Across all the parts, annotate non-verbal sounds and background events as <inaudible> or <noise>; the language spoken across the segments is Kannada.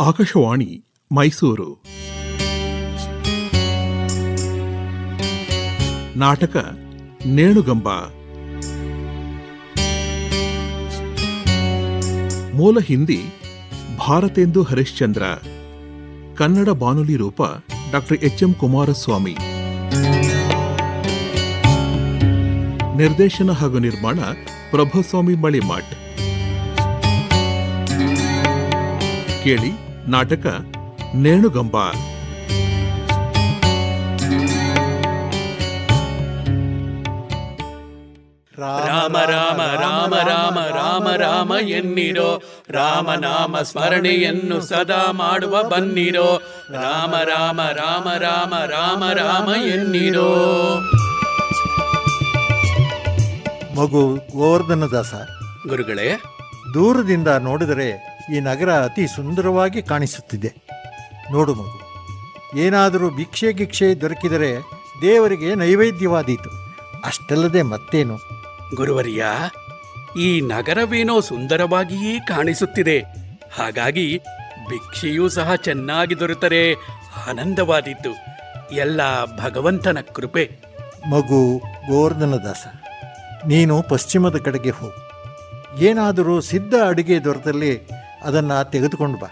ಆಕಾಶವಾಣಿ ಮೈಸೂರು. ನಾಟಕ ನೇಣುಗಂಬ. ಮೂಲ ಹಿಂದಿ ಭಾರತೇಂದು ಹರಿಶ್ಚಂದ್ರ. ಕನ್ನಡ ಬಾನುಲಿ ರೂಪ ಡಾಕ್ಟರ್ ಎಚ್ ಎಂ ಕುಮಾರಸ್ವಾಮಿ. ನಿರ್ದೇಶನ ಹಾಗೂ ನಿರ್ಮಾಣ ಪ್ರಭುಸ್ವಾಮಿ ಮಳಿಮಠ್ ಕೇಳಿ ನಾಟಕ ನೇಣುಗಂಬ ರಾಮ ರಾಮ ರಾಮ ರಾಮ ರಾಮ ರಾಮ ಎನ್ನಿರೋ. ರಾಮನಾಮ ಸ್ಮರಣೆಯನ್ನು ಸದಾ ಮಾಡುವ ಬನ್ನಿರೋ. ರಾಮ ರಾಮ ರಾಮ ರಾಮ ರಾಮ ರಾಮ ಎನ್ನಿರೋ. ಮಗು ಗೋವರ್ಧನ ದಾಸ ಗುರುಗಳೇ ದೂರದಿಂದ ನೋಡಿದರೆ ಈ ನಗರ ಅತಿ ಸುಂದರವಾಗಿ ಕಾಣಿಸುತ್ತಿದೆ. ನೋಡು ಮಗು ಏನಾದರೂ ಭಿಕ್ಷೆ ಗಿಕ್ಷೆ ದೊರಕಿದರೆ ದೇವರಿಗೆ ನೈವೇದ್ಯವಾದೀತು. ಅಷ್ಟಲ್ಲದೆ ಮತ್ತೇನು? ಗುರುವರಿಯ ಈ ನಗರವೇನೋ ಸುಂದರವಾಗಿಯೇ ಕಾಣಿಸುತ್ತಿದೆ. ಹಾಗಾಗಿ ಭಿಕ್ಷೆಯೂ ಸಹ ಚೆನ್ನಾಗಿ ದೊರೆತರೆ ಆನಂದವಾದೀತು. ಎಲ್ಲ ಭಗವಂತನ ಕೃಪೆ. ಮಗು ಗೋವರ್ಧನ ದಾಸ ನೀನು ಪಶ್ಚಿಮದ ಕಡೆಗೆ ಹೋಗು. ಏನಾದರೂ ಸಿದ್ಧ ಅಡುಗೆ ದೊರೆತಲ್ಲಿ ಅದನ್ನು ತೆಗೆದುಕೊಂಡು ಬಾ.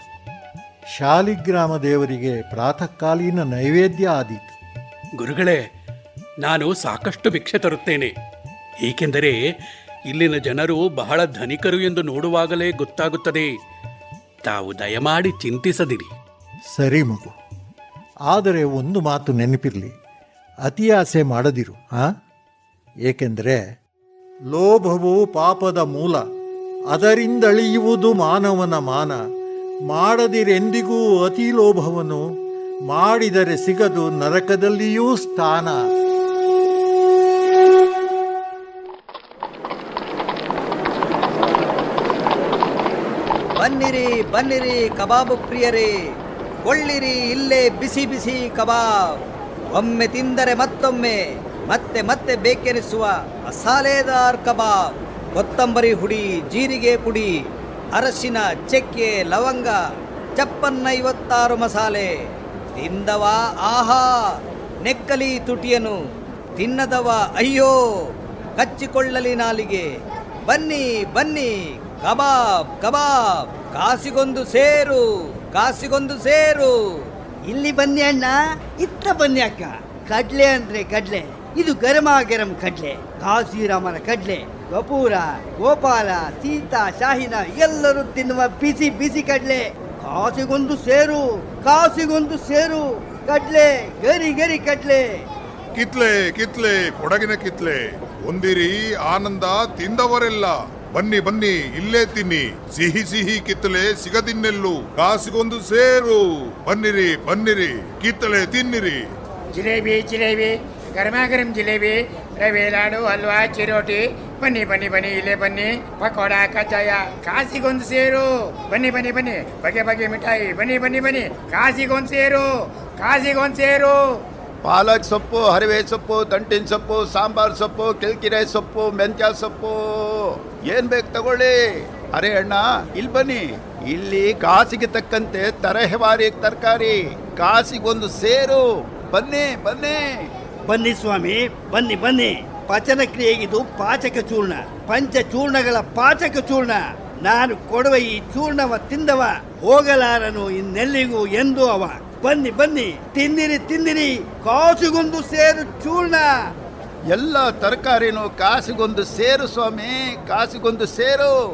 ಶಾಲಿಗ್ರಾಮ ದೇವರಿಗೆ ಪ್ರಾತಃಕಾಲೀನ ನೈವೇದ್ಯ ಆದೀತು. ಗುರುಗಳೇ ನಾನು ಸಾಕಷ್ಟು ಭಿಕ್ಷೆ ತರುತ್ತೇನೆ. ಏಕೆಂದರೆ ಇಲ್ಲಿನ ಜನರು ಬಹಳ ಧನಿಕರು ಎಂದು ನೋಡುವಾಗಲೇ ಗೊತ್ತಾಗುತ್ತದೆ. ತಾವು ದಯಮಾಡಿ ಚಿಂತಿಸದಿರಿ. ಸರಿ ಮಗು. ಆದರೆ ಒಂದು ಮಾತು ನೆನಪಿರಲಿ. ಅತಿ ಆಸೆ ಮಾಡದಿರು ಆ? ಏಕೆಂದರೆ ಲೋಭವು ಪಾಪದ ಮೂಲ. ಅದರಿಂದಳಿಯುವುದು ಮಾನವನ ಮಾನ. ಮಾಡದಿರೆಂದಿಗೂ ಅತಿ ಲೋಭವನ್ನು, ಮಾಡಿದರೆ ಸಿಗದು ನರಕದಲ್ಲಿಯೂ ಸ್ಥಾನ. ಬನ್ನಿರಿ ಬನ್ನಿರಿ ಕಬಾಬು ಪ್ರಿಯರೇ. ಕೊಳ್ಳಿರಿ, ಇಲ್ಲೇ ಬಿಸಿ ಬಿಸಿ ಕಬಾಬ್. ಒಮ್ಮೆ ತಿಂದರೆ ಮತ್ತೊಮ್ಮೆ, ಮತ್ತೆ ಮತ್ತೆ ಬೇಕೆನಿಸುವ ಮಸಾಲೆದಾರ್ ಕಬಾಬ್. ಕೊತ್ತಂಬರಿ ಹುಡಿ, ಜೀರಿಗೆ ಪುಡಿ, ಅರಶಿನ, ಚಕ್ಕೆ, ಲವಂಗ, ಚಪ್ಪನ್ನೈವತ್ತಾರು ಮಸಾಲೆ, ತಿಂದವ ಆಹಾ, ನೆಕ್ಕಲಿ ತುಟಿಯನು, ತಿನ್ನದವ ಅಯ್ಯೋ, ಕಚ್ಚಿಕೊಳ್ಳಲಿ ನಾಲಿಗೆ, ಬನ್ನಿ ಬನ್ನಿ, ಕಬಾಬ್ ಕಬಾಬ್, ಕಾಸಿಗೊಂದು ಸೇರು ಕಾಸಿಗೊಂದು ಸೇರು. ಇಲ್ಲಿ ಬನ್ನಿ ಅಣ್ಣ, ಇತ್ತ ಬನ್ನಿ ಅಕ್ಕ. ಕಡ್ಲೆ ಅಂದ್ರೆ ಕಡ್ಲೆ, ಇದು ಗರಮ ಗರಂ ಕಡ್ಲೆ ಕಾಶಿರಾಮನ ಕಡ್ಲೆ. ಕಪೂರ ಗೋಪಾಲ ಸೀತಾ ಶಾಹಿನ ಎಲ್ಲರೂ ತಿನ್ನುವ ಬಿಸಿ ಬಿಸಿ ಕಡ್ಲೆ. ಕಾಸಿಗೊಂದು ಸೇರು ಕಾಸಿಗೊಂದು ಸೇರು ಕಡ್ಲೆ ಗರಿ ಗರಿ ಕಡ್ಲೆ. ಕಿತ್ಲೆ ಕಿತ್ಲೆ ಕೊಡಗಿನ ಕಿತ್ಲೆ. ಒಂದಿರಿ ಆನಂದ ತಿಂದವರೆಲ್ಲ. ಬನ್ನಿ ಬನ್ನಿ ಇಲ್ಲೇ ತಿನ್ನಿ. ಸಿಹಿ ಸಿಹಿ ಕಿತ್ತಲೆ ಸಿಗದಿನ್ನೆಲ್ಲು. ಕಾಸಿಗೊಂದು ಸೇರು. ಬನ್ನಿರಿ ಬನ್ನಿರಿ ಕಿತ್ತಲೆ ತಿನ್ನಿರಿ. ಜಿಲೇಬಿ ಜಿಲೇಬಿ ಗರಮ ಗರಂ ಜಿಲೇಬಿ ರವೆ ಲಾಡು ಹಲ್ವಾ, ಚಿರೋಟಿ. ಬನ್ನಿ ಬನ್ನಿ ಬನ್ನಿ, ಇಲ್ಲೇ ಬನ್ನಿ. ಪಕೋಡ, ಕಜ್ಜಾಯ, ಕಾಸಿಗೊಂದು ಸೇರು. ಬನ್ನಿ ಬನ್ನಿ ಬನ್ನಿ. ಬಗೆ ಬಗೆ ಮಿಠಾಯಿ. ಬನ್ನಿ ಬನ್ನಿ ಬನ್ನಿ. ಕಾಸಿಗೊಂದು ಸೇರು. ಕಾಸಿಗೊಂದು ಸೇರು. ಪಾಲಕ್ ಸೊಪ್ಪು, ಹರಿವೆ ಸೊಪ್ಪು, ದಂಟಿನ ಸೊಪ್ಪು, ಸಾಂಬಾರ್ ಸೊಪ್ಪು, ಕಿಲ್ಕಿರೆ ಸೊಪ್ಪು, ಮೆಂತ್ಯ ಸೊಪ್ಪು. ಏನ್ ಬೇಕು ತಗೊಳ್ಳಿ. ಅರೆ ಅಣ್ಣ, ಇಲ್ಲಿ ಬನ್ನಿ. ಇಲ್ಲಿ ಕಾಸಿಗೆ ತಕ್ಕಂತೆ ತರಹೇವಾರಿ ತರಕಾರಿ. ಕಾಸಿಗೊಂದು ಸೇರು. ಬನ್ನಿ ಬನ್ನಿ. ಬನ್ನಿ ಸ್ವಾಮಿ ಬನ್ನಿ ಬನ್ನಿ. ಪಚನ ಕ್ರಿಯೆಗಿದು ಪಾಚಕ ಚೂರ್ಣ. ಪಂಚ ಚೂರ್ಣಗಳ ಪಾಚಕ ಚೂರ್ಣ. ನಾನು ಕೊಡುವ ಈ ಚೂರ್ಣವ ತಿಂದವ ಹೋಗಲಾರನು ಇನ್ನೆಲ್ಲಿಗೂ ಎಂದು ಅವ. ಬನ್ನಿ ಬನ್ನಿ. ತಿಂದಿರಿ ತಿಂದಿರಿ. ಕಾಸಿಗೊಂದು ಸೇರು ಚೂರ್ಣ. ಎಲ್ಲ ತರಕಾರಿನೂ ಕಾಸಿಗೊಂದು ಸೇರು ಸ್ವಾಮಿ ಕಾಸಿಗೊಂದು ಸೇರು.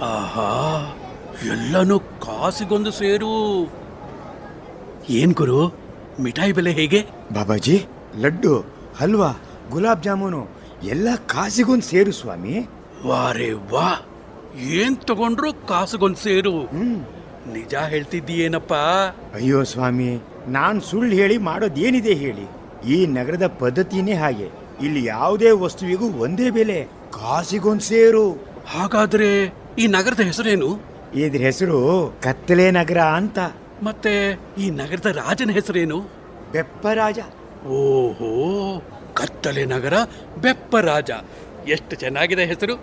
ಆಹಾ ಎಲ್ಲನೂ ಕಾಸಿಗೊಂದು ಸೇರು. ಏನ್ ಗುರು ಮಿಠಾಯಿ ಬೆಲೆ ಹೇಗೆ? ಬಾಬಾಜಿ ಲಡ್ಡು ಹಲ್ವಾ ಗುಲಾಬ್ ಜಾಮೂನು ಎಲ್ಲ ಕಾಸಿಗೊಂದು ಸೇರು ಸ್ವಾಮಿ. ವಾರೇ ವಾ ಏನ್ ತಗೊಂಡ್ರು ಕಾಸಿಗೊಂದು ಸೇರು? ನಿಜ ಹೇಳ್ತಿದ್ದೀಯೇನಪ್ಪ? ಅಯ್ಯೋ ಸ್ವಾಮಿ ನಾನು ಸುಳ್ಳು ಹೇಳಿ ಮಾಡೋದೇನಿದೆ ಹೇಳಿ? ಈ ನಗರದ ಪದ್ಧತಿನೇ ಹಾಗೆ. ಇಲ್ಲಿ ಯಾವುದೇ ವಸ್ತುವಿಗೂ ಒಂದೇ ಬೆಲೆ ಕಾಸಿಗೊಂದು ಸೇರು. ಹಾಗಾದ್ರೆ ಈ ನಗರದ ಹೆಸರೇನು? ಇದ್ರ ಹೆಸರು ಕತ್ತಲೆ ನಗರ ಅಂತ. ಮತ್ತೆ ಈ ನಗರದ ರಾಜನ ಹೆಸರೇನು? ಬೆಪ್ಪರಾಜ. ಓಹೋ ಕತ್ತಲೆ ನಗರ ಬೆಪ್ಪರಾಜ ಎಷ್ಟು ಚೆನ್ನಾಗಿದೆ ಹೆಸರು.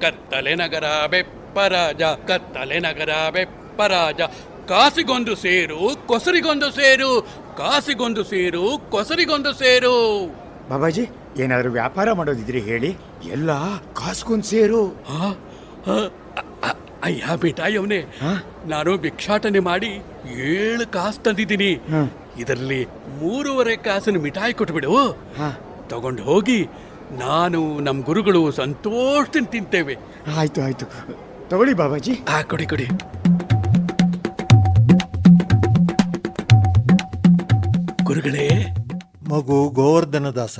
ಕತ್ತಲೆ ನಗರ ಬೆಪ್ಪರಾಜ ಕತ್ತಲೆ ನಗರ ಬೆಪ್ಪರಾಜ ಕಾಸಿಗೊಂದು ಸೇರು ಕೊಸರಿಗೊಂದು ಸೇರು. ಕಾಸಿಗೊಂದು ಸೇರು ಕೊಸರಿಗೊಂದು ಸೇರು. ಬಾಬಾಜಿ ಏನಾದರೂ ವ್ಯಾಪಾರ ಮಾಡೋದಿದ್ರೆ ಹೇಳಿ. ಎಲ್ಲ ಕಾಸ್ಕೊಂದು ಸೇರು. ಆ, ಆ, ಅಯ್ಯ ಹಾ? ನಾನು ಭಿಕ್ಷಾಟನೆ ಮಾಡಿ ಏಳು ಕಾಸು ತಂದಿದ್ದೀನಿ. ಹ್ಮ್. ಇದರಲ್ಲಿ ಮೂರುವರೆ ಕಾಸಿನ ಮಿಠಾಯಿ ಕೊಟ್ಬಿಡು. ಹಾ. ತಗೊಂಡು ಹೋಗಿ ನಾನು ನಮ್ಮ ಗುರುಗಳು ಸಂತೋಷದಿಂದ ತಿಂತೇವೆ. ಆಯ್ತು ಆಯ್ತು. ತಗೊಳ್ಳಿ ಬಾಬಾಜಿ. ಆ ಕೊಡಿ ಕೊಡಿ. ಗುರುಗಳೇ. ಮಗು ಗೋವರ್ಧನ ದಾಸ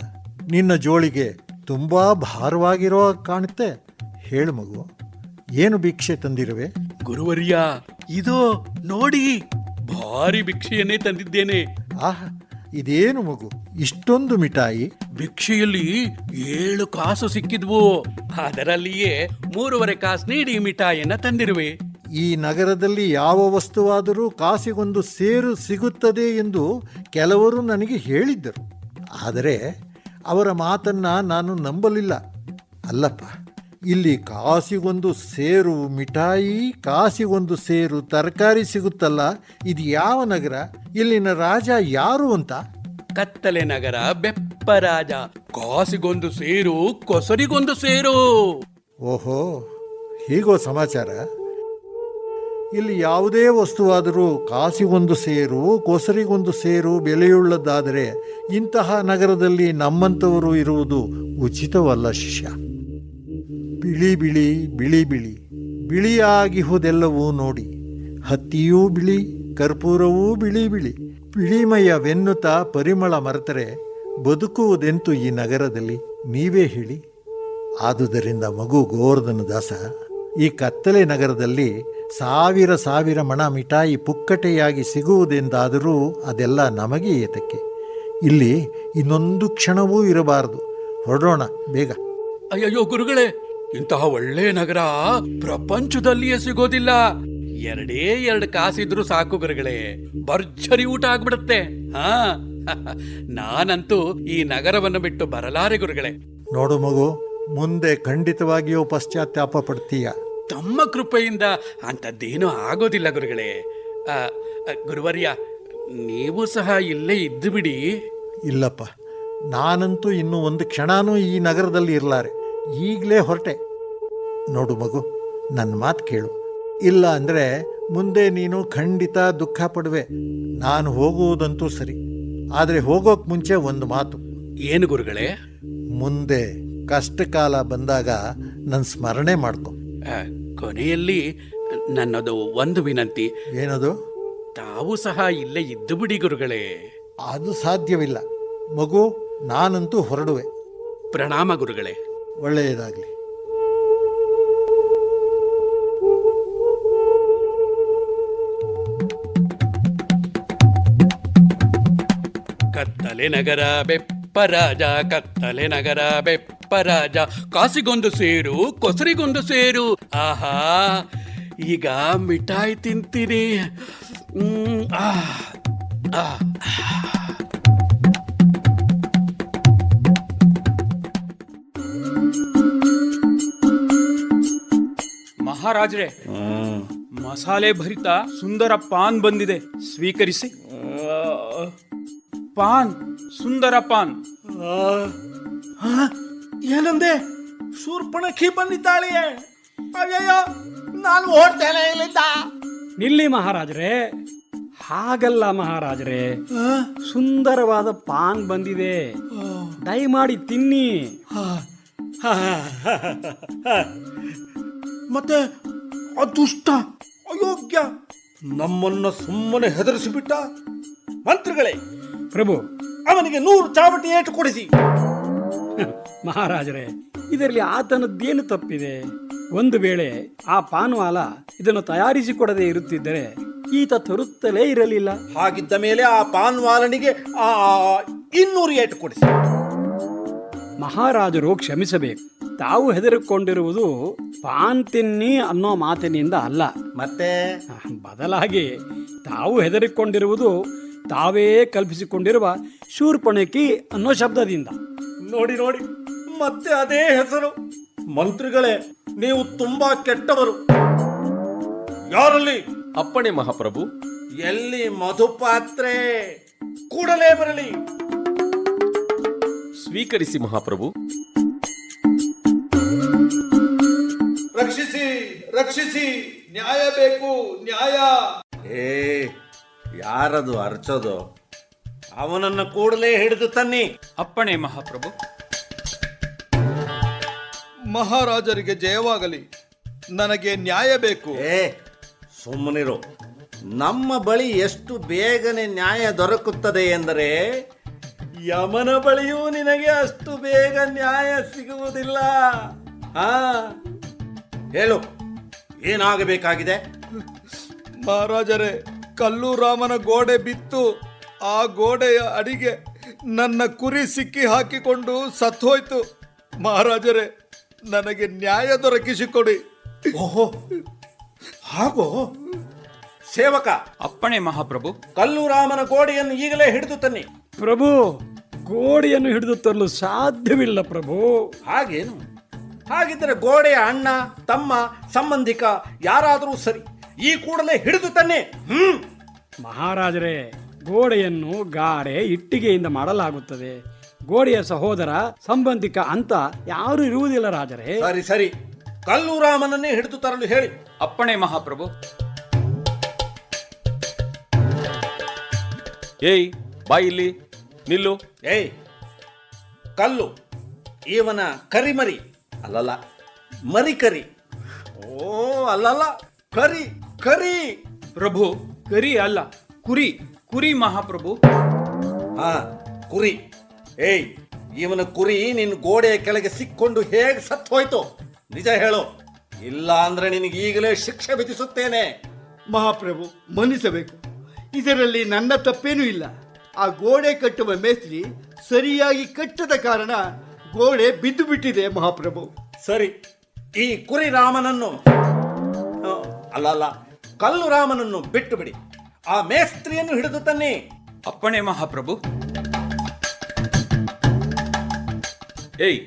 ನಿನ್ನ ಜೋಳಿಗೆ ತುಂಬಾ ಭಾರವಾಗಿರೋ ಕಾಣುತ್ತೆ. ಹೇಳು ಮಗು ಏನು ಭಿಕ್ಷೆ ತಂದಿರುವೆ? ಗುರುವರ್ಯ ಇದು ನೋಡಿ. ಭಾರಿ ಭಿಕ್ಷೆಯನ್ನೇ ತಂದಿದ್ದೇನೆ. ಆಹಾ ಇದೇನು ಮಗು? ಇಷ್ಟೊಂದು ಮಿಠಾಯಿ? ಭಿಕ್ಷೆಯಲ್ಲಿ ಏಳು ಕಾಸು ಸಿಕ್ಕಿದ್ವು. ಅದರಲ್ಲಿಯೇ ಮೂರುವರೆ ಕಾಸು ನೀಡಿ ಮಿಠಾಯಿಯನ್ನ ತಂದಿರುವೆ. ಈ ನಗರದಲ್ಲಿ ಯಾವ ವಸ್ತುವಾದರೂ ಕಾಸಿಗೊಂದು ಸೇರು ಸಿಗುತ್ತದೆ ಎಂದು ಕೆಲವರು ನನಗೆ ಹೇಳಿದ್ದರು. ಆದರೆ ಅವರ ಮಾತನ್ನ ನಾನು ನಂಬಲಿಲ್ಲ. ಅಲ್ಲಪ್ಪ ಇಲ್ಲಿ ಕಾಸಿಗೊಂದು ಸೇರು ಮಿಠಾಯಿ ಕಾಸಿಗೊಂದು ಸೇರು ತರಕಾರಿ ಸಿಗುತ್ತಲ್ಲ? ಇದು ಯಾವ ನಗರ? ಇಲ್ಲಿನ ರಾಜ ಯಾರು ಅಂತ? ಕತ್ತಲೆ ನಗರ ಬೆಪ್ಪ ರಾಜ. ಕಾಸಿಗೊಂದು ಸೇರು ಕೊಸರಿಗೊಂದು ಸೇರು. ಓಹೋ ಹೀಗೋ ಸಮಾಚಾರ. ಇಲ್ಲಿ ಯಾವುದೇ ವಸ್ತುವಾದರೂ ಕಾಸಿಗೊಂದು ಸೇರು ಕೊಸರಿಗೊಂದು ಸೇರು ಬೆಲೆಯುಳ್ಳದ್ದಾದರೆ ಇಂತಹ ನಗರದಲ್ಲಿ ನಮ್ಮಂಥವರು ಇರುವುದು ಉಚಿತವಲ್ಲ ಶಿಷ್ಯ. ಬಿಳಿ ಬಿಳಿ ಬಿಳಿ ಬಿಳಿ ಬಿಳಿಯಾಗಿಹುದೆಲ್ಲವೂ ನೋಡಿ, ಹತ್ತಿಯೂ ಬಿಳಿ, ಕರ್ಪೂರವೂ ಬಿಳಿ ಬಿಳಿ, ಬಿಳಿಮಯವೆನ್ನುತ್ತಾ ಪರಿಮಳ ಮರೆತರೆ, ಬದುಕುವುದೆಂತು ಈ ನಗರದಲ್ಲಿ ನೀವೇ ಹೇಳಿ. ಆದುದರಿಂದ ಮಗು ಗೋವರ್ಧನ ದಾಸ, ಈ ಕತ್ತಲೆ ನಗರದಲ್ಲಿ ಸಾವಿರ ಸಾವಿರ ಮಣ ಮಿಠಾಯಿ ಪುಕ್ಕಟೆಯಾಗಿ ಸಿಗುವುದೆಂದಾದರೂ ಅದೆಲ್ಲ ನಮಗೆ ಏತಕ್ಕೆ? ಇಲ್ಲಿ ಇನ್ನೊಂದು ಕ್ಷಣವೂ ಇರಬಾರದು. ಹೊರಡೋಣ, ಬೇಗ. ಅಯ್ಯಯ್ಯೋ, ಗುರುಗಳೇ ಇಂತಹ ಒಳ್ಳೆ ನಗರ ಪ್ರಪಂಚದಲ್ಲಿಯೇ ಸಿಗೋದಿಲ್ಲ. ಎರಡೇ ಎರಡು ಕಾಸಿದ್ರು ಸಾಕು ಗುರುಗಳೇ. ಭರ್ಜರಿ ಊಟ ಆಗ್ಬಿಡುತ್ತೆ. ಹಾ. <laughs> ನಾನಂತೂ ಈ ನಗರವನ್ನು ಬಿಟ್ಟು ಬರಲಾರೆ ಗುರುಗಳೇ. ನೋಡು ಮಗು ಮುಂದೆ ಖಂಡಿತವಾಗಿಯೂ ಪಶ್ಚಾತ್ತಾಪ ಪಡ್ತೀಯ. ತಮ್ಮ ಕೃಪೆಯಿಂದ ಅಂಥದ್ದೇನೂ ಆಗೋದಿಲ್ಲ ಗುರುಗಳೇ. ಗುರುವರ್ಯ ನೀವು ಸಹ ಇಲ್ಲೇ ಇದ್ದು ಬಿಡಿ. ಇಲ್ಲಪ್ಪ ನಾನಂತೂ ಇನ್ನು ಒಂದು ಕ್ಷಣನೂ ಈ ನಗರದಲ್ಲಿ ಇರಲಾರೆ. ಈಗಲೇ ಹೊರಟೆ. ನೋಡು ಮಗು ನನ್ನ ಮಾತು ಕೇಳು. ಇಲ್ಲ ಅಂದರೆ ಮುಂದೆ ನೀನು ಖಂಡಿತ ದುಃಖ ಪಡುವೆ. ನಾನು ಹೋಗುವುದಂತೂ ಸರಿ. ಆದರೆ ಹೋಗೋಕೆ ಮುಂಚೆ ಒಂದು ಮಾತು. ಏನು ಗುರುಗಳೇ? ಮುಂದೆ ಕಷ್ಟಕಾಲ ಬಂದಾಗ ನನ್ನ ಸ್ಮರಣೆ ಮಾಡ್ಕೊ. ಕೊನೆಯಲ್ಲಿ ನನ್ನದು ಒಂದು ವಿನಂತಿ. ಏನದು? ತಾವು ಸಹ ಇಲ್ಲೇ ಇದ್ದು ಬಿಡಿ ಗುರುಗಳೇ. ಅದು ಸಾಧ್ಯವಿಲ್ಲ. ಮಗು ನಾನಂತೂ ಹೊರಡುವೆ. ಪ್ರಣಾಮ ಗುರುಗಳೇ. ಒಳ್ಳೆಯದಾಗಲಿ. ಕತ್ತಲೆ ನಗರ ಬೆಪ್ಪರಾಜ ಕತ್ತಲೆ ನಗರ ಬೆಪ್ಪರಾಜ ಕಾಸಿಗೊಂದು ಸೇರು ಕೊಸರಿಗೊಂದು ಸೇರು. ಆಹಾ ಈಗ ಮಿಠಾಯಿ ತಿಂತೀನಿ. ಆ. ಮಹಾರಾಜರೇ ಮಸಾಲೆ ಭರಿತ ಸುಂದರ ಪಾನ್ ಬಂದಿದೆ. ಸ್ವೀಕರಿಸಿ. ಪಾನ್ ಸುಂದರ ಪಾನ್ ಏನಂದೆ? ಶೂರ್ಪಣಖಿ ಬಂದಿದ್ದಾಳೆಯೇ ಅಯ್ಯಯ್ಯೋ ನಾನು ಓಡ್ತೇನೆ ಇಲ್ಲಿಂದ. ನಿಲ್ಲಿ ಮಹಾರಾಜರೇ ಹಾಗಲ್ಲ ಮಹಾರಾಜರೇ ಸುಂದರವಾದ ಪಾನ್ ಬಂದಿದೆ. ದಯಮಾಡಿ ತಿನ್ನಿ. ಮತ್ತೆ ಅದುಷ್ಟ ಅಯೋಗ್ಯ ನಮ್ಮನ್ನ ಸುಮ್ಮನೆ ಹೆದರಿಸಿಬಿಟ್ಟ ಮಂತ್ರಿಗಳೇ. ಪ್ರಭು ಅವನಿಗೆ ನೂರು ಚಾವಟಿ ಏಟು ಕೊಡಿಸಿ. <laughs> ಮಹಾರಾಜರೇ ಇದರಲ್ಲಿ ಆತನದ್ದೇನು ತಪ್ಪಿದೆ? ಒಂದು ವೇಳೆ ಆ ಪಾನ್ವಾಲ ಇದನ್ನು ತಯಾರಿಸಿಕೊಡದೆ ಇರುತ್ತಿದ್ದರೆ ಈತ ತರುತ್ತಲೇ ಇರಲಿಲ್ಲ. ಹಾಗಿದ್ದ ಮೇಲೆ ಆ ಪಾನ್ವಾಲನಿಗೆ ಆ ಇನ್ನೂರು ಏಟು ಕೊಡಿಸಿ. ಮಹಾರಾಜರು ಕ್ಷಮಿಸಬೇಕು. ತಾವು ಹೆದರಿಕೊಂಡಿರುವುದು ಪಾನ್ ತಿನ್ನಿ ಅನ್ನೋ ಮಾತಿನಿಂದ ಅಲ್ಲ. ಮತ್ತೆ? ಬದಲಾಗಿ ತಾವು ಹೆದರಿಕೊಂಡಿರುವುದು ತಾವೇ ಕಲ್ಪಿಸಿಕೊಂಡಿರುವ ಶೂರ್ಪಣಕಿ ಅನ್ನೋ ಶಬ್ದದಿಂದ. ನೋಡಿ ನೋಡಿ ಮತ್ತೆ ಅದೇ ಹೆಸರು. ಮಂತ್ರಿಗಳೇ ನೀವು ತುಂಬಾ ಕೆಟ್ಟವರು. ಯಾರಲ್ಲಿ? ಅಪ್ಪಣೆ ಮಹಾಪ್ರಭು. ಎಲ್ಲಿ ಮಧುಪಾತ್ರೆ? ಕೂಡಲೇ ಬರಲಿ. ಸ್ವೀಕರಿಸಿ ಮಹಾಪ್ರಭು. ರಕ್ಷಿಸಿ ರಕ್ಷಿಸಿ ನ್ಯಾಯ ಬೇಕು ನ್ಯಾಯ. ಏ ಯಾರದು ಅರ್ಚೋದು? ಅವನನ್ನು ಕೂಡಲೇ ಹಿಡಿದು ತನ್ನಿ. ಅಪ್ಪಣೆ ಮಹಾಪ್ರಭು. ಮಹಾರಾಜರಿಗೆ ಜಯವಾಗಲಿ. ನನಗೆ ನ್ಯಾಯ ಬೇಕು. ಏ ಸುಮ್ಮನಿರು. ನಮ್ಮ ಬಳಿ ಎಷ್ಟು ಬೇಗನೆ ನ್ಯಾಯ ದೊರಕುತ್ತದೆ ಎಂದರೆ ಯಮನ ಬಳಿಯೂ ನಿನಗೆ ಅಷ್ಟು ಬೇಗ ನ್ಯಾಯ ಸಿಗುವುದಿಲ್ಲ. ಹಾ ಹೇಳು ಏನಾಗಬೇಕಾಗಿದೆ? ಮಹಾರಾಜರೇ ಕಲ್ಲು ರಾಮನ ಗೋಡೆ ಬಿತ್ತು. ಆ ಗೋಡೆಯ ಅಡಿಗೆ ನನ್ನ ಕುರಿ ಸಿಕ್ಕಿ ಹಾಕಿಕೊಂಡು ಸತ್ತೋಯ್ತು. ಮಹಾರಾಜರೇ ನನಗೆ ನ್ಯಾಯ ದೊರಕಿಸಿಕೊಡಿ. ಓಹೋ ಹಾಗೋ? ಸೇವಕ ಅಪ್ಪಣೆ ಮಹಾಪ್ರಭು. ಕಲ್ಲು ರಾಮನ ಗೋಡೆಯನ್ನು ಈಗಲೇ ಹಿಡಿದು ತನ್ನಿ. ಪ್ರಭು ಗೋಡೆಯನ್ನು ಹಿಡಿದು ತರಲು ಸಾಧ್ಯವಿಲ್ಲ ಪ್ರಭು. ಹಾಗೇನು? ಹಾಗಿದ್ದರೆ ಗೋಡೆಯ ಅಣ್ಣ ತಮ್ಮ ಸಂಬಂಧಿಕ ಯಾರಾದರೂ ಸರಿ. ಈ ಕೂಡಲೇ ಹಿಡಿದು ತನ್ನಿ. ಹ್ಮ್. ಮಹಾರಾಜರೇ ಗೋಡೆಯನ್ನು ಗಾರೆ ಇಟ್ಟಿಗೆಯಿಂದ ಮಾಡಲಾಗುತ್ತದೆ. ಗೋಡೆಯ ಸಹೋದರ ಸಂಬಂಧಿಕ ಅಂತ ಯಾರು ಇರುವುದಿಲ್ಲ ರಾಜರೇ. ಸರಿ ಸರಿ. ಕಲ್ಲು ರಾಮನನ್ನೇ ಹಿಡಿದು ತರಲು ಹೇಳಿ. ಅಪ್ಪಣೆ ಮಹಾಪ್ರಭು. ಏಯ್ ಬಾ ಇಲ್ಲಿ. ನಿಲ್ಲು. ಏಯ್ ಕಲ್ಲು. ಇವನ ಕರಿಮರಿ. ಅಲ್ಲಲ್ಲ ಮರಿ ಕರಿ ಓ ಅಲ್ಲಲ್ಲ ಕರಿ. ಕರಿ. ಪ್ರಭು ಕರಿ ಅಲ್ಲ ಕುರಿ ಕುರಿ ಮಹಾಪ್ರಭು. ಹಾ ಕುರಿ. ಏಯ್ ಇವನ ಕುರಿ ನಿನ್ನ ಗೋಡೆಯ ಕೆಳಗೆ ಸಿಕ್ಕೊಂಡು ಹೇಗೆ ಸತ್ತು ಹೋಯ್ತು? ನಿಜ ಹೇಳು. ಇಲ್ಲ ಅಂದ್ರೆ ನಿನಗೆ ಈಗಲೇ ಶಿಕ್ಷೆ ವಿಧಿಸುತ್ತೇನೆ. ಮಹಾಪ್ರಭು ಮನ್ನಿಸಬೇಕು. ಇದರಲ್ಲಿ ನನ್ನ ತಪ್ಪೇನೂ ಇಲ್ಲ. ಆ ಗೋಡೆ ಕಟ್ಟುವ ಮೇಸ್ತ್ರಿ ಸರಿಯಾಗಿ ಕಟ್ಟದ ಕಾರಣ ಗೋಡೆ ಬಿದ್ದು ಬಿಟ್ಟಿದೆ ಮಹಾಪ್ರಭು. ಸರಿ ಈ ಕುರಿ ರಾಮನನ್ನು ಆ, ಅಲ್ಲ ಅಲ್ಲ ಕಲ್ಲು ರಾಮನನ್ನು ಬಿಟ್ಟು ಬಿಡಿ ಆ ಮೇಸ್ತ್ರಿಯನ್ನು ಹಿಡಿದು ತನ್ನಿ. ಅಪ್ಪಣೆ ಮಹಾಪ್ರಭು. ಏಯ್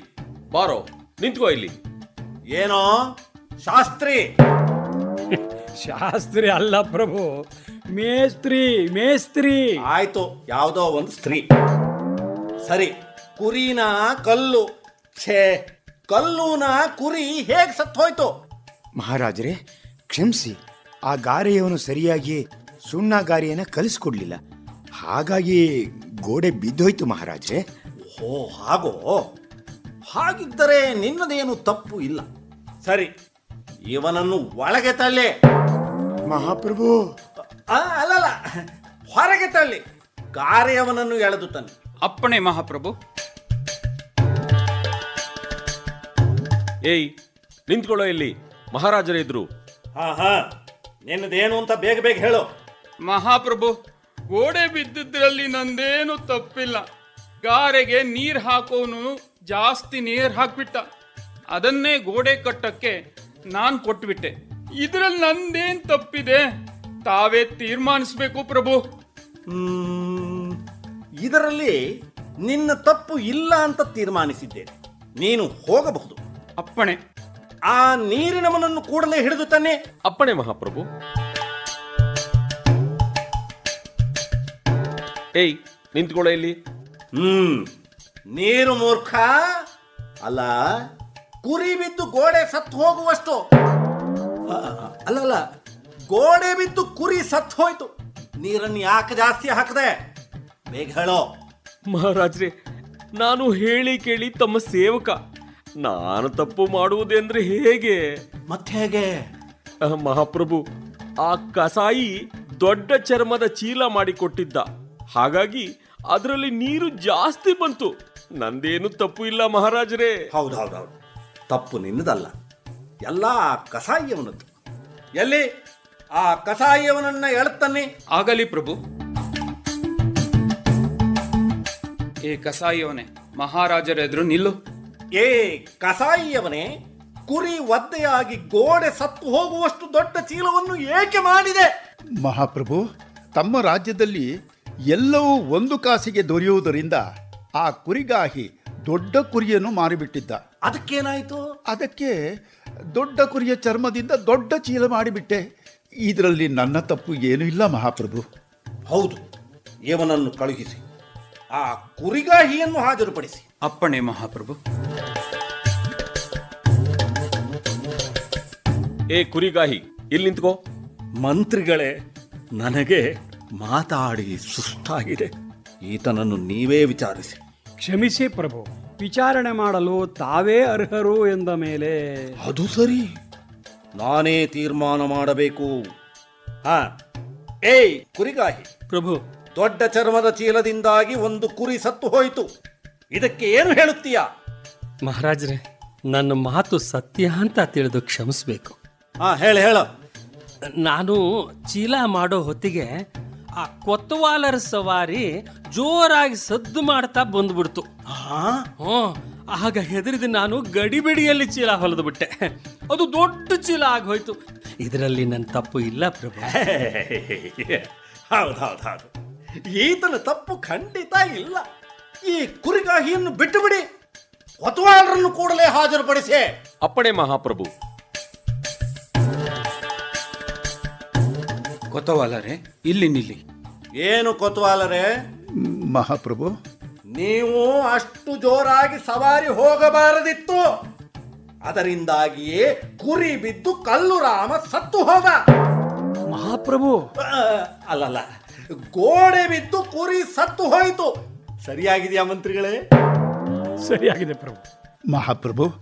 ಬಾರೋ ನಿಂತ್ಕೋ ಇಲ್ಲಿ. ಏನೋ? ಶಾಸ್ತ್ರಿ. ಶಾಸ್ತ್ರಿ ಅಲ್ಲ ಪ್ರಭು ಮೇಸ್ತ್ರಿ ಮೇಸ್ತ್ರಿ. ಆಯ್ತು ಯಾವುದೋ ಒಂದು ಸ್ತ್ರೀ. ಸರಿ ಕುರಿನ ಕಲ್ಲು. ಛೇ ಕಲ್ಲುನ ಕುರಿ ಹೇಗೆ ಸತ್ತು ಹೋಯ್ತು ಮಹಾರಾಜರೇ ಕ್ಷಮಿಸಿ. ಆ ಗಾರೆಯವನು ಸರಿಯಾಗಿ ಸುಣ್ಣ ಗಾರೆಯನ್ನು ಕಲಿಸ್ಕೊಡ್ಲಿಲ್ಲ. ಹಾಗಾಗಿ ಗೋಡೆ ಬಿದ್ದೋಯ್ತು ಮಹಾರಾಜೆ. ಓ ಹಾಗೋ? ಹಾಗಿದ್ದರೆ ನಿನ್ನದೇನು ತಪ್ಪು ಇಲ್ಲ. ಸರಿ ಇವನನ್ನು ಒಳಗೆ ತಳ್ಳಿ. ಮಹಾಪ್ರಭು. ಆ, ಅಲ್ಲಲ್ಲ ಹೊರಗೆ ತಳ್ಳಿ. ಗಾರೆಯವನನ್ನು ಎಳೆದು ತನ್ನಿ. ಅಪ್ಪಣೆ ಮಹಾಪ್ರಭು. ಏಯ್ ನಿಂತ್ಕೊಳ್ಳೋ ಇಲ್ಲಿ. ಮಹಾರಾಜರ ಇದ್ರು. ಹಾ ಹಾ ನಿನ್ನದೇನು ಅಂತ ಬೇಗ ಬೇಗ ಹೇಳು. ಮಹಾಪ್ರಭು ಗೋಡೆ ಬಿದ್ದಿದ್ರಲ್ಲಿ ನಂದೇನು ತಪ್ಪಿಲ್ಲ. ಗಾರೆಗೆ ನೀರ್ ಹಾಕೋನು ಜಾಸ್ತಿ ನೀರ್ ಹಾಕ್ಬಿಟ್ಟ. ಅದನ್ನೇ ಗೋಡೆ ಕಟ್ಟಕ್ಕೆ ನಾನ್ ಕೊಟ್ಬಿಟ್ಟೆ. ಇದ್ರಲ್ಲಿ ನಂದೇನ್ ತಪ್ಪಿದೆ? ತಾವೇ ತೀರ್ಮಾನಿಸ್ಬೇಕು ಪ್ರಭು. ಹ್ಮ್, ಇದರಲ್ಲಿ ನಿನ್ನ ತಪ್ಪು ಇಲ್ಲ ಅಂತ ತೀರ್ಮಾನಿಸಿದ್ದೇನೆ. ನೀನು ಹೋಗಬಹುದು. ಅಪ್ಪಣೆ. ಆ ನೀರಿನವನನ್ನು ಕೂಡಲೇ ಹಿಡಿದು ತಾನೆ ಅಪ್ಪಣೆ ಮಹಾಪ್ರಭು. ಏಯ್ ನಿಂತ್ಕೊಳ್ಳ ಇಲ್ಲಿ. ಹ್ಮ್ ನೀರು ಮೂರ್ಖ. ಅಲ್ಲ ಕುರಿ ಬಿದ್ದು ಗೋಡೆ ಸತ್ತು ಹೋಗುವಷ್ಟು. ಅಲ್ಲಲ್ಲ ಗೋಡೆ ಬಿದ್ದು ಕುರಿ ಸತ್ತು ಹೋಯ್ತು. ನೀರನ್ನು ಯಾಕೆ ಜಾಸ್ತಿ ಹಾಕದೆ? ಬೇಗ ಹೇಳೋ. ಮಹಾರಾಜ್ರಿ ನಾನು ಹೇಳಿ ಕೇಳಿ ತಮ್ಮ ಸೇವಕ. ನಾನು ತಪ್ಪು ಮಾಡುವುದೆಂದ್ರೆ ಹೇಗೆ? ಮತ್ತೆ ಹೇಗೆ? ಅಹ್, ಮಹಾಪ್ರಭು ಆ ಕಸಾಯಿ ದೊಡ್ಡ ಚರ್ಮದ ಚೀಲ ಮಾಡಿಕೊಟ್ಟಿದ್ದ. ಹಾಗಾಗಿ ಅದರಲ್ಲಿ ನೀರು ಜಾಸ್ತಿ ಬಂತು. ನಂದೇನು ತಪ್ಪು ಇಲ್ಲ ಮಹಾರಾಜರೇ. ಹೌದು ಹೌದು ಹೌದು. ತಪ್ಪು ನಿನ್ನದಲ್ಲ. ಎಲ್ಲ ಆ ಕಸಾಯಿಯವನದ್ದು. ಎಲ್ಲಿ? ಆ ಕಸಾಯಿಯವನನ್ನ ಎಳುತ್ತನ್ನಿ ಆಗಲಿ ಪ್ರಭು. ಏ ಕಸಾಯಿಯವನೇ ಮಹಾರಾಜರೆದುರು ನಿಲ್ಲು. ಏ ಕಸಾಯಿಯವನೇ ಕುರಿ ಒದ್ದೆಯಾಗಿ ಗೋಡೆ ಸತ್ತು ಹೋಗುವಷ್ಟು ದೊಡ್ಡ ಚೀಲವನ್ನು ಏಕೆ ಮಾಡಿದೆ? ಮಹಾಪ್ರಭು ತಮ್ಮ ರಾಜ್ಯದಲ್ಲಿ ಎಲ್ಲವೂ ಒಂದು ಕಾಸಿಗೆ ದೊರೆಯುವುದರಿಂದ ಆ ಕುರಿಗಾಹಿ ದೊಡ್ಡ ಕುರಿಯನ್ನು ಮಾರಿಬಿಟ್ಟಿದ್ದ. ಅದಕ್ಕೇನಾಯಿತು? ಅದಕ್ಕೆ ದೊಡ್ಡ ಕುರಿಯ ಚರ್ಮದಿಂದ ದೊಡ್ಡ ಚೀಲ ಮಾಡಿಬಿಟ್ಟೆ. ಇದರಲ್ಲಿ ನನ್ನ ತಪ್ಪು ಏನೂ ಇಲ್ಲ ಮಹಾಪ್ರಭು. ಹೌದು ಇವನನ್ನು ಕಳುಹಿಸಿ. ಆ ಕುರಿಗಾಹಿಯನ್ನು ಹಾಜರುಪಡಿಸಿ. ಅಪ್ಪಣೆ ಮಹಾಪ್ರಭು. ಏ ಕುರಿಗಾಹಿ ಇಲ್ಲಿ ನಿಂತ್ಕೋ. ಮಂತ್ರಿಗಳೇ ನನಗೆ ಮಾತಾಡಿ ಸುಸ್ತಾಗಿದೆ. ಈತನನ್ನು ನೀವೇ ವಿಚಾರಿಸಿ. ಕ್ಷಮಿಸಿ ಪ್ರಭು ವಿಚಾರಣೆ ಮಾಡಲು ತಾವೇ ಅರ್ಹರು ಎಂದ ಮೇಲೆ. ಅದು ಸರಿ. ನಾನೇ ತೀರ್ಮಾನ ಮಾಡಬೇಕು. ಹಾ ಏಯ್ ಕುರಿಗಾಹಿ. ಪ್ರಭು. ದೊಡ್ಡ ಚರ್ಮದ ಚೀಲದಿಂದಾಗಿ ಒಂದು ಕುರಿ ಸತ್ತು ಹೋಯಿತು. ಇದಕ್ಕೆ ಏನು ಹೇಳುತ್ತೀಯಾ? ಮಹಾರಾಜ್ರೆ ನನ್ನ ಮಾತು ಸತ್ಯ ಅಂತ ತಿಳಿದು ಕ್ಷಮಿಸ್ಬೇಕು. ಹಾ ಹೇಳು ಹೇಳು. ನಾನು ಚೀಲ ಮಾಡೋ ಹೊತ್ತಿಗೆ ಆ ಕೊತ್ತವಾಲರ ಸವಾರಿ ಜೋರಾಗಿ ಸದ್ದು ಮಾಡ್ತಾ ಬಂದ್ಬಿಡ್ತು. ಹ್ಞೂ ಆಗ ಹೆದರಿದ ನಾನು ಗಡಿಬಿಡಿಯಲ್ಲಿ ಚೀಲ ಹೊಲಿದು ಬಿಟ್ಟೆ. ಅದು ದೊಡ್ಡ ಚೀಲ ಆಗೋಯ್ತು ಇದರಲ್ಲಿ ನನ್ನ ತಪ್ಪು ಇಲ್ಲ ಪ್ರಭು. ಹೌದು ಹೌದು ಹೌದು ಈತನ ತಪ್ಪು ಖಂಡಿತ ಇಲ್ಲ. ಈ ಕುರಿಗಾಹಿಯನ್ನು ಬಿಟ್ಟು ಬಿಡಿ ಕೊತವಾಲರನ್ನು ಕೂಡಲೇ ಹಾಜರುಪಡಿಸಿ. ಅಪ್ಪಣೆ ಮಹಾಪ್ರಭು. ಕೊತವಾಲರೇ ಇಲ್ಲಿ ನಿಲ್ಲಿ. ಏನು ಕೊತವಾಲರೇ? ಮಹಾಪ್ರಭು. ನೀವು ಅಷ್ಟು ಜೋರಾಗಿ ಸವಾರಿ ಹೋಗಬಾರದಿತ್ತು. ಅದರಿಂದಾಗಿಯೇ ಕುರಿ ಬಿದ್ದು ಕಲ್ಲು ರಾಮ ಸತ್ತು ಹೋದ. ಮಹಾಪ್ರಭು. ಅಲ್ಲಲ್ಲ ಗೋಡೆ ಬಿದ್ದು ಕುರಿ ಸತ್ತು ಹೋಯಿತು. ಸರಿಯಾಗಿದೆಯಾ ಮಂತ್ರಿಗಳೇ? ಸರಿಯಾಗಿದೆ ಪ್ರಭು. ಮಹಾಪ್ರಭು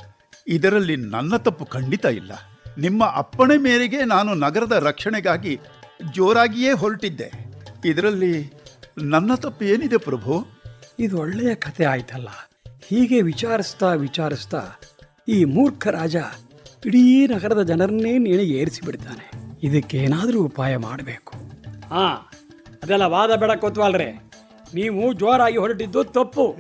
ಇದರಲ್ಲಿ ನನ್ನ ತಪ್ಪು ಖಂಡಿತ ಇಲ್ಲ. ನಿಮ್ಮ ಅಪ್ಪಣೆ ಮೇರೆಗೆ ನಾನು ನಗರದ ರಕ್ಷಣೆಗಾಗಿ ಜೋರಾಗಿಯೇ ಹೊರಟಿದ್ದೆ. ಇದರಲ್ಲಿ ನನ್ನ ತಪ್ಪು ಏನಿದೆ ಪ್ರಭು? ಇದು ಒಳ್ಳೆಯ ಕತೆ ಆಯ್ತಲ್ಲ. ಹೀಗೆ ವಿಚಾರಿಸ್ತಾ ವಿಚಾರಿಸ್ತಾ ಈ ಮೂರ್ಖ ರಾಜ ಇಡೀ ನಗರದ ಜನರನ್ನೇ ನೇಣಿಗೆ ಏರಿಸಿ ಬಿಡ್ತಾನೆ ಇದಕ್ಕೇನಾದರೂ ಉಪಾಯ ಮಾಡಬೇಕು. ಹಾ ಅದೆಲ್ಲ ವಾದ ಬೇಡ ಕೊತ್ವಾಲ್ರೆ. ನೀವು ಜೋರಾಗಿ ಹೊರಟಿದ್ದು ತಪ್ಪು.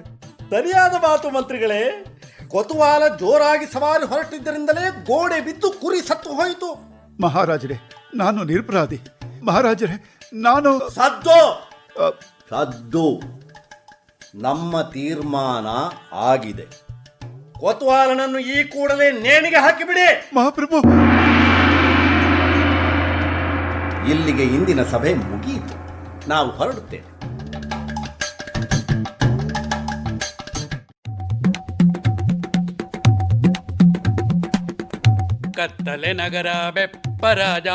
ಸರಿಯಾದ ಮಾತು ಮಂತ್ರಿಗಳೇ ಕೊತುವಾಲ ಜೋರಾಗಿ ಸವಾರಿ ಹೊರಟಿದ್ದರಿಂದಲೇ ಗೋಡೆ ಬಿದ್ದು ಕುರಿ ಸತ್ತು ಹೋಯಿತು. ಮಹಾರಾಜರೇ ನಾನು ನಿರ್ಪರಾಧಿ. ಮಹಾರಾಜರೇ ನಾನು ಸದ್ದು! ಅ, ಸದ್ದು! ನಮ್ಮ ತೀರ್ಮಾನ ಆಗಿದೆ. ಕೊತುವಾಲನನ್ನು ಈ ಕೂಡಲೇ ನೇಣಿಗೆ ಹಾಕಿಬಿಡಿ. ಮಹಾಪ್ರಭು! ಇಲ್ಲಿಗೆ ಇಂದಿನ ಸಭೆ ಮುಗಿಯಿತು. ನಾವು ಹೊರಡುತ್ತೇವೆ. ಕತ್ತಲೆ ನಗರ ಬೆಪ್ಪರಾಜ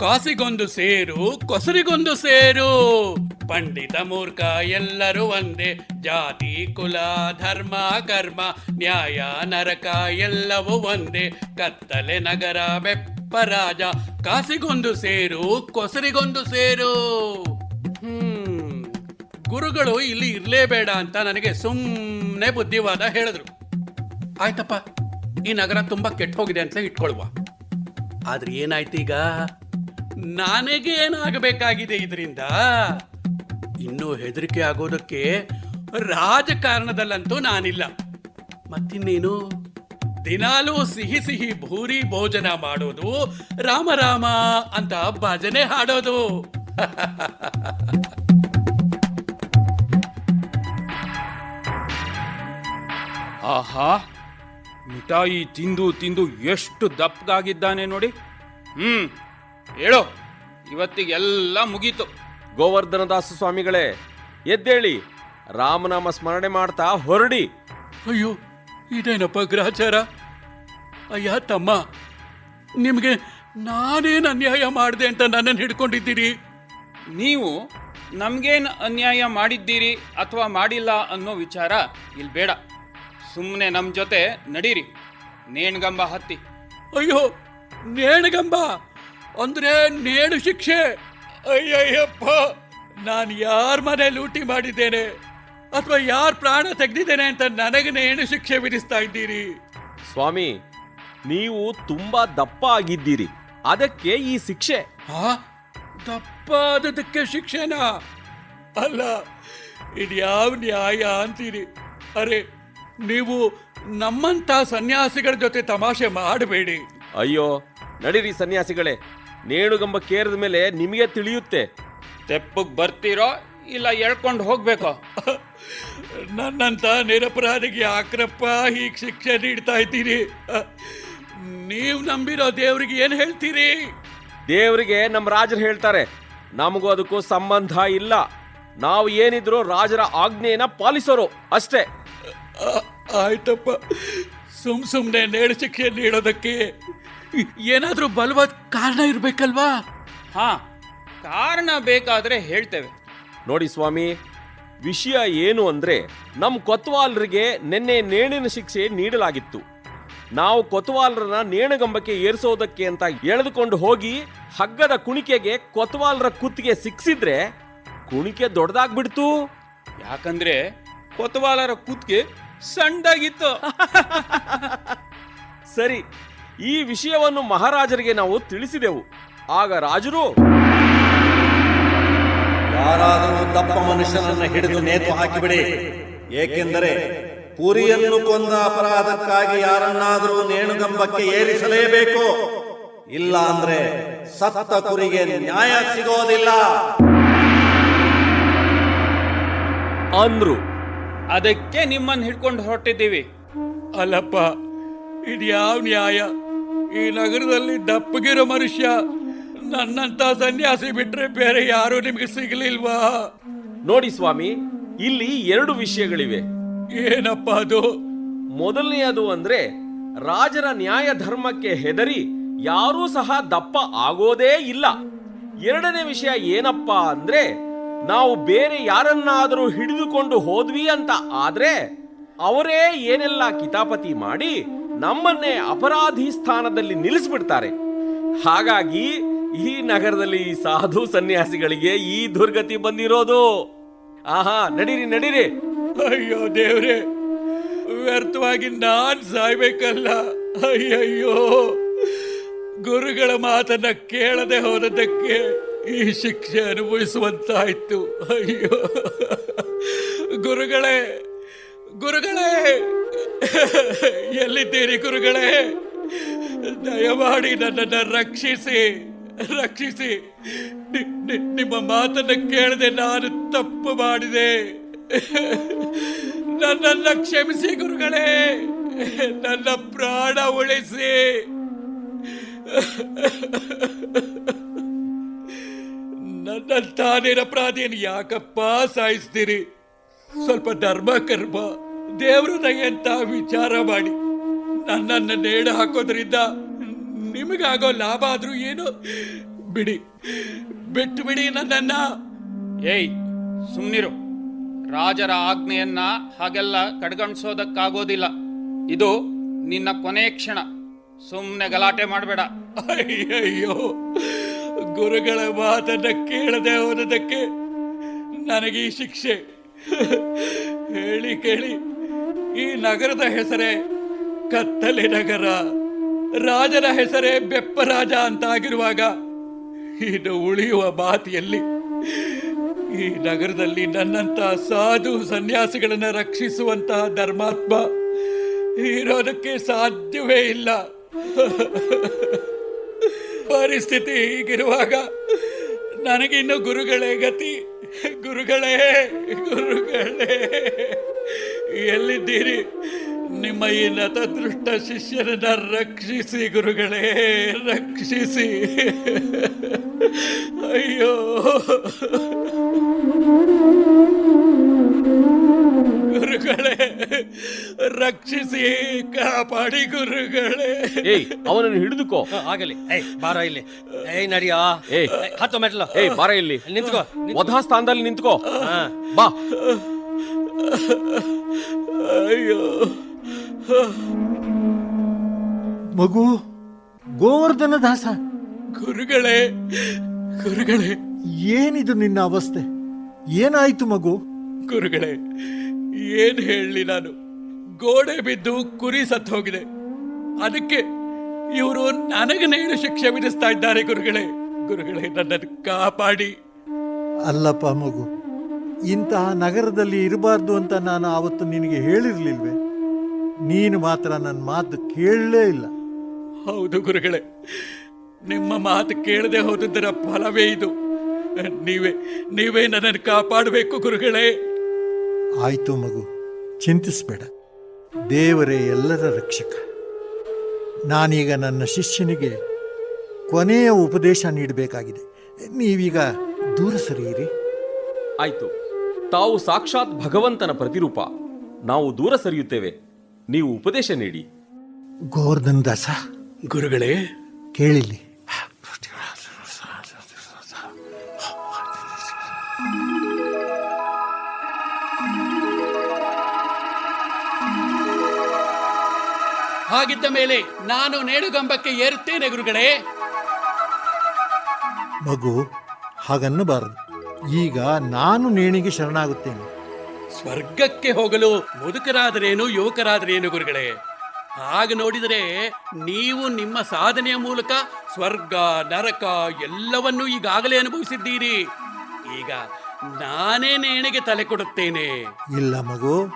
ಕಾಸಿಗೊಂದು ಸೇರು, ಕೊಸರಿಗೊಂದು ಸೇರು. ಪಂಡಿತ ಮೂರ್ಖ ಎಲ್ಲರೂ ಒಂದೇ. ಜಾತಿ, ಕುಲ, ಧರ್ಮ, ಕರ್ಮ, ನ್ಯಾಯ, ನರಕ ಎಲ್ಲವೂ ಒಂದೇ. ಕತ್ತಲೆ ನಗರ ಬೆಪ್ಪರಾಜ ಕಾಸಿಗೊಂದು ಸೇರು, ಕೊಸರಿಗೊಂದು ಸೇರು. ಗುರುಗಳು ಇಲ್ಲಿ ಇರಲೇಬೇಡ ಅಂತ ನನಗೆ ಸುಮ್ಮನೆ ಬುದ್ಧಿವಾದ ಹೇಳಿದ್ರು. ಆಯ್ತಪ್ಪ. ಈ ನಗರ ತುಂಬಾ ಕೆಟ್ಟ ಹೋಗಿದೆ ಅಂತ ಇಟ್ಕೊಳ್ವಾ. ಆದ್ರೆ ಏನಾಯ್ತು ಈಗ? ನನಗೆ ಏನಾಗಬೇಕಾಗಿದೆ ಇದರಿಂದ? ಇನ್ನೂ ಹೆದರಿಕೆ ಆಗೋದಕ್ಕೆ ರಾಜಕಾರಣದಲ್ಲಂತೂ ನಾನಿಲ್ಲ. ಮತ್ತಿನ್ನೇನು? ದಿನಾಲೂ ಸಿಹಿ ಸಿಹಿ ಭೂರಿ ಭೋಜನ ಮಾಡೋದು ರಾಮ ರಾಮ ಅಂತ ಭಜನೆ ಹಾಡೋದು. ಆಹಾ ಮಿಠಾಯಿ ತಿಂದು ತಿಂದು ಎಷ್ಟು ದಪ್ಪಗಾಗಿದ್ದಾನೆ ನೋಡಿ. ಹ್ಮ್ ಹೇಳೋ. ಇವತ್ತಿಗೆಲ್ಲ ಮುಗೀತು. ಗೋವರ್ಧನದಾಸ ಸ್ವಾಮಿಗಳೇ ಎದ್ದೇಳಿ. ರಾಮನಾಮ ಸ್ಮರಣೆ ಮಾಡ್ತಾ ಹೊರಡಿ. ಅಯ್ಯೋ ಇದೇನಪ್ಪ ಗ್ರಹಚಾರ? ಅಯ್ಯ ತಮ್ಮ ನಿಮಗೆ ನಾನೇನು ಅನ್ಯಾಯ ಮಾಡಿದೆ ಅಂತ ನನ್ನನ್ನು ಹಿಡ್ಕೊಂಡಿದ್ದೀರಿ? ನೀವು ನಮಗೇನು ಅನ್ಯಾಯ ಮಾಡಿದ್ದೀರಿ ಅಥವಾ ಮಾಡಿಲ್ಲ ಅನ್ನೋ ವಿಚಾರ ಇಲ್ಲಿ ಬೇಡ ಸುಮ್ಮನೆ ನಮ್ಮ ಜೊತೆ ನಡೀರಿ. ನೇಣ್ಗಂಬ ಹತ್ತಿ. ಅಯ್ಯೋ ನೇಣಗಂಬ? ಅಂದ್ರೆ ನೇಣು ಶಿಕ್ಷೆ? ಅಯ್ಯಯ್ಯಪ್ಪ ನಾನು ಯಾರ ಮನೆ ಲೂಟಿ ಮಾಡಿದ್ದೇನೆ? ಅಥವಾ ಯಾರ ಪ್ರಾಣ ತೆಗೆದಿದ್ದೇನೆ ಅಂತ ನನಗೆ ನೇಣು ಶಿಕ್ಷೆ ವಿಧಿಸ್ತಾ ಇದ್ದೀರಿ? ಸ್ವಾಮಿ ನೀವು ತುಂಬಾ ದಪ್ಪ ಆಗಿದ್ದೀರಿ. ಅದಕ್ಕೆ ಈ ಶಿಕ್ಷೆ. ಆ? ತಪ್ಪಾದದಕ್ಕೆ ಶಿಕ್ಷೆನಾ? ಅಲ್ಲ ಇದ್ಯಾವ ನ್ಯಾಯ ಅಂತೀರಿ? ಅರೆ ನೀವು ನಮ್ಮಂತ ಸನ್ಯಾಸಿಗಳ ಜೊತೆ ತಮಾಷೆ ಮಾಡಬೇಡಿ. ಅಯ್ಯೋ ನಡೀರಿ ಸನ್ಯಾಸಿಗಳೇ. ನೇಣುಗಂಬ ಕೇರಿದ ಮೇಲೆ ನಿಮಗೆ ತಿಳಿಯುತ್ತೆ. ತೆಪ್ಪಗ್ ಬರ್ತೀರೋ ಇಲ್ಲ ಎಳ್ಕೊಂಡು ಹೋಗ್ಬೇಕೋ? <laughs> ನನ್ನಂತ ನಿರಪರಾಧಿಗೆ ಆಕ್ರಪ್ಪ ಹೀಗೆ ಶಿಕ್ಷೆ ನೀಡ್ತಾ ಇದ್ದೀರಿ. ನೀವು ನಂಬಿರೋ ದೇವರಿಗೆ ಏನು ಹೇಳ್ತೀರಿ? ದೇವರಿಗೆ ನಮ್ಮ ರಾಜರು ಹೇಳ್ತಾರೆ ನಮಗೂ ಅದಕ್ಕೂ ಸಂಬಂಧ ಇಲ್ಲ. ನಾವು ಏನಿದ್ರು ರಾಜರ ಆಜ್ಞೆಯನ್ನ ಪಾಲಿಸೋರು ಅಷ್ಟೇ. <laughs> ಆಯ್ತಪ್ಪ. ಸುಮ್ ಸುಮ್ನೆ ನೇಣು ಶಿಕ್ಷೆ ನೀಡೋದಕ್ಕೆ ಏನಾದ್ರೂ ಬಲವಾದ ಕಾರಣ ಇರ್ಬೇಕಲ್ವಾ? ಹಾ ಕಾರಣ ಬೇಕಾದ್ರೆ ಹೇಳ್ತೇವೆ. ನೋಡಿ ಸ್ವಾಮಿ ವಿಷಯ ಏನು ಅಂದ್ರೆ ನಮ್ಮ ಕೊತ್ವಾಲರಿಗೆ ನಿನ್ನೆ ನೇಣಿನ ಶಿಕ್ಷೆ ನೀಡಲಾಗಿತ್ತು. ನಾವು ಕೊತ್ವಾಲರನ್ನ ನೇಣಗಂಬಕ್ಕೆ ಏರಿಸೋದಕ್ಕೆ ಅಂತ ಎಳೆದುಕೊಂಡು ಹೋಗಿ ಹಗ್ಗದ ಕುಣಿಕೆಗೆ ಕೊತ್ವಾಲರ ಕುತ್ತಿಗೆ ಸಿಕ್ಸಿದ್ರೆ ಕುಣಿಕೆ ದೊಡ್ಡದಾಗ್ಬಿಡ್ತು. ಯಾಕಂದ್ರೆ ಕೊತ್ವಾಲರ ಕೂತ್ಗೆ ಸಣ್ಣದಾಗಿತ್ತು. ಸರಿ ಈ ವಿಷಯವನ್ನು ಮಹಾರಾಜರಿಗೆ ನಾವು ತಿಳಿಸಿದೆವು. ಆಗ ರಾಜರು ಯಾರಾದರೂ ದಪ್ಪ ಮನುಷ್ಯನನ್ನು ಹಿಡಿದು ನೇತು ಹಾಕಿಬಿಡಿ. ಏಕೆಂದರೆ ಪುರಿಯನ್ನು ಕೊಂದ ಅಪರಾಧಕ್ಕಾಗಿ ಯಾರನ್ನಾದರೂ ನೇಣುಗಂಬಕ್ಕೆ ಏರಿಸಲೇಬೇಕು. ಇಲ್ಲ ಅಂದ್ರೆ ಸತ್ತ ಕುರಿಗೆ ನ್ಯಾಯ ಸಿಗೋದಿಲ್ಲ. ಅಂದ್ರು. ಅದಕ್ಕೆ ನಿಮ್ಮನ್ನು ಹಿಡ್ಕೊಂಡು ಹೊರಟಿದ್ದೀವಿ. ಅಲ್ಲಪ್ಪ ಇದ್ಯಾವ ನ್ಯಾಯ? ಈ ನಗರದಲ್ಲಿ ದಪ್ಪಗಿರೋ ಮನುಷ್ಯ ನನ್ನಂತ ಸನ್ಯಾಸಿ ಬಿಟ್ರೆ ಬೇರೆ ಯಾರು ನಿಮಗೆ ಸಿಗಲಿಲ್ವಾ? ನೋಡಿ ಸ್ವಾಮಿ ಇಲ್ಲಿ ಎರಡು ವಿಷಯಗಳಿವೆ. ಏನಪ್ಪ ಅದು? ಮೊದಲನೆಯದು ಅಂದ್ರೆ ರಾಜರ ನ್ಯಾಯ ಧರ್ಮಕ್ಕೆ ಹೆದರಿ ಯಾರೂ ಸಹ ದಪ್ಪ ಆಗೋದೇ ಇಲ್ಲ. ಎರಡನೇ ವಿಷಯ ಏನಪ್ಪಾ ಅಂದ್ರೆ ನಾವು ಬೇರೆ ಯಾರನ್ನಾದರೂ ಹಿಡಿದುಕೊಂಡು ಹೋದ್ವಿ ಅಂತ ಆದ್ರೆ ಅವರೇ ಏನೆಲ್ಲ ಕಿತಾಪತಿ ಮಾಡಿ ನಮ್ಮನ್ನೇ ಅಪರಾಧಿ ಸ್ಥಾನದಲ್ಲಿ ನಿಲ್ಲಿಸ್ಬಿಡ್ತಾರೆ. ಹಾಗಾಗಿ ಈ ನಗರದಲ್ಲಿ ಸಾಧು ಸನ್ಯಾಸಿಗಳಿಗೆ ಈ ದುರ್ಗತಿ ಬಂದಿರೋದು. ಆಹಾ, ನಡೀರಿ ನಡೀರಿ. ಅಯ್ಯೋ ದೇವ್ರೆ, ವ್ಯರ್ಥವಾಗಿ ನಾನ್ ಸಾಯ್ಬೇಕಲ್ಲ. ಅಯ್ಯಯ್ಯೋ, ಗುರುಗಳ ಮಾತನ್ನ ಕೇಳದೆ ಹೋದದ್ದಕ್ಕೆ ಈ ಶಿಕ್ಷೆ ಅನುಭವಿಸುವಂತಾಯ್ತು. ಅಯ್ಯೋ. ಗುರುಗಳೇ ಗುರುಗಳೇ. ಎಲ್ಲಿದ್ದೀರಿ ಗುರುಗಳೇ? ದಯಮಾಡಿ ನನ್ನನ್ನು ರಕ್ಷಿಸಿ ರಕ್ಷಿಸಿ. ನಿಮ್ಮ ಮಾತನ್ನು ಕೇಳದೆ ನಾನು ತಪ್ಪು ಮಾಡಿದೆ. ನನ್ನನ್ನ ಕ್ಷಮಿಸಿ ಗುರುಗಳೇ. ನನ್ನ ಪ್ರಾಣ ಉಳಿಸಿ. ನನ್ನಂತ ನಿರಪರಾಧಿಯನ್ನು ಯಾಕಪ್ಪ ಸಾಯಿಸ್ತೀರಿ? ಸ್ವಲ್ಪ ಧರ್ಮ ಕರ್ಮ ದೇವರು ಅಂತ ವಿಚಾರ ಮಾಡಿ. ನನ್ನನ್ನು ನೇಣ ಹಾಕೋದ್ರಿಂದ ನಿಮಗಾಗೋ ಲಾಭ ಆದ್ರೂ ಏನು? ಬಿಡಿ ಬಿಟ್ಟು ಬಿಡಿ ನನ್ನನ್ನ. ಏಯ್ ಸುಮ್ನಿರು. ರಾಜರ ಆಜ್ಞೆಯನ್ನ ಹಾಗೆಲ್ಲ ಕಡ್ಗಣಿಸೋದಕ್ಕಾಗೋದಿಲ್ಲ. ಇದು ನಿನ್ನ ಕೊನೆ ಕ್ಷಣ. ಸುಮ್ಮನೆ ಗಲಾಟೆ ಮಾಡಬೇಡ. ಅಯ್ಯಯ್ಯೋ ಗುರುಗಳ ಮಾತನ್ನ ಕೇಳದೆ ಹೋದದಕ್ಕೆ ನನಗೆ ಈ ಶಿಕ್ಷೆ. ಹೇಳಿ ಕೇಳಿ, ಈ ನಗರದ ಹೆಸರೇ ಕತ್ತಲೆ ನಗರ. ರಾಜನ ಹೆಸರೇ ಬೆಪ್ಪರಾಜ ಅಂತ ಆಗಿರುವಾಗ ಇದು ಉಳಿಯುವ ಮಾತಿಯಲ್ಲಿ ಈ ನಗರದಲ್ಲಿ ನನ್ನಂತ ಸಾಧು ಸನ್ಯಾಸಿಗಳನ್ನ ರಕ್ಷಿಸುವಂತಹ ಧರ್ಮಾತ್ಮ ಇರೋದಕ್ಕೆ ಸಾಧ್ಯವೇ ಇಲ್ಲ. ಪರಿಸ್ಥಿತಿ ಹೀಗಿರುವಾಗ ನನಗಿನ್ನು ಗುರುಗಳೇ ಗತಿ. ಗುರುಗಳೇ ಗುರುಗಳೇ. ಎಲ್ಲಿದ್ದೀರಿ? ನಿಮ್ಮ ಈ ನತದೃಷ್ಟ ಶಿಷ್ಯರನ್ನ ರಕ್ಷಿಸಿ ಗುರುಗಳೇ, ರಕ್ಷಿಸಿ. ಅಯ್ಯೋ. ಗುರುಗಳೇ ರಕ್ಷಿಸಿ ಕಾಪಾಡಿ ಗುರುಗಳೇ. ಏಯ್ ಅವನನ್ನು ಹಿಡಿದುಕೋ. ಆಗಲಿ. ಏಯ್ ಬಾರ ಇಲ್ಲಿ. ಏಯ್ ನಡಿಯಾ. ಏಯ್. ಹತ್ತು ಮೆಟ್ಲು. ಏಯ್ ಬಾರ ಇಲ್ಲಿ. ನಿಂತ್ಕೋ ವಧಾ ಸ್ಥಾನದಲ್ಲಿ ನಿಂತ್ಕೋ. ಬಾ. ಅಯ್ಯೋ. ಮಗು ಗೋವರ್ಧನ ದಾಸ. ಗುರುಗಳೇ ಗುರುಗಳೇ. ಏನಿದು ನಿನ್ನ ಅವಸ್ಥೆ? ಏನಾಯ್ತು ಮಗು? ಗುರುಗಳೇ ಏನ್ ಹೇಳಲಿ ನಾನು? ಗೋಡೆ ಬಿದ್ದು ಕುರಿ ಸತ್ತು ಹೋಗಿದೆ. ಅದಕ್ಕೆ ಇವರು ನನಗೆ ನೇರ ಶಿಕ್ಷೆ ವಿಧಿಸ್ತಾ ಇದ್ದಾರೆ ಗುರುಗಳೇ. ಗುರುಗಳೇ ನನ್ನನ್ನು ಕಾಪಾಡಿ. ಅಲ್ಲಪ್ಪ ಮಗು ಇಂತಹ ನಗರದಲ್ಲಿ ಇರಬಾರ್ದು ಅಂತ ನಾನು ಆವತ್ತು ನಿನಗೆ ಹೇಳಿರ್ಲಿಲ್ವೇ? ನೀನು ಮಾತ್ರ ನನ್ನ ಮಾತು ಕೇಳಲೇ ಇಲ್ಲ. ಹೌದು ಗುರುಗಳೇ ನಿಮ್ಮ ಮಾತು ಕೇಳದೆ ಹೋದದ್ದರ ಫಲವೇ ಇದು. ನೀವೇ ನೀವೇ ನನ್ನನ್ನು ಕಾಪಾಡಬೇಕು ಗುರುಗಳೇ. ಆಯ್ತು ಮಗು ಚಿಂತಿಸಬೇಡ. ದೇವರೇ ಎಲ್ಲರ ರಕ್ಷಕ. ನಾನೀಗ ನನ್ನ ಶಿಷ್ಯನಿಗೆ ಕೊನೆಯ ಉಪದೇಶ ನೀಡಬೇಕಾಗಿದೆ. ನೀವೀಗ ದೂರ ಸರಿಯಿರಿ. ಆಯಿತು. ತಾವು ಸಾಕ್ಷಾತ್ ಭಗವಂತನ ಪ್ರತಿರೂಪ. ನಾವು ದೂರ ಸರಿಯುತ್ತೇವೆ. ನೀವು ಉಪದೇಶ ನೀಡಿ. ಗೋವರ್ಧನ್ ದಾಸ ಗುರುಗಳೇ ಕೇಳಿಲ್ಲಿ. ಹಾಗಿದ್ದ ಮೇಲೆ ನಾನು ನೇಡುಗಂಬಕ್ಕೆ ಏರುತ್ತೇನೆ ಗುರುಗಳೇ. ಮಗು ಹಾಗನ್ನಬಾರದು. ಈಗ ನಾನು ನೇಣಿಗೆ ಶರಣಾಗುತ್ತೇನೆ. ಸ್ವರ್ಗಕ್ಕೆ ಹೋಗಲು ಮುದುಕರಾದರೇನು ಯುವಕರಾದರೇನು ಗುರುಗಳೇ? ಆಗ ನೋಡಿದರೆ ನೀವು ನಿಮ್ಮ ಸಾಧನೆಯ ಮೂಲಕ ಸ್ವರ್ಗ ನರಕ ಎಲ್ಲವನ್ನೂ ಈಗಾಗಲೇ ಅನುಭವಿಸಿದ್ದೀರಿ. ಈಗ ನಾನೇ ನೇಣಿಗೆ ತಲೆ ಕೊಡುತ್ತೇನೆ. ಇಲ್ಲ ಮಗು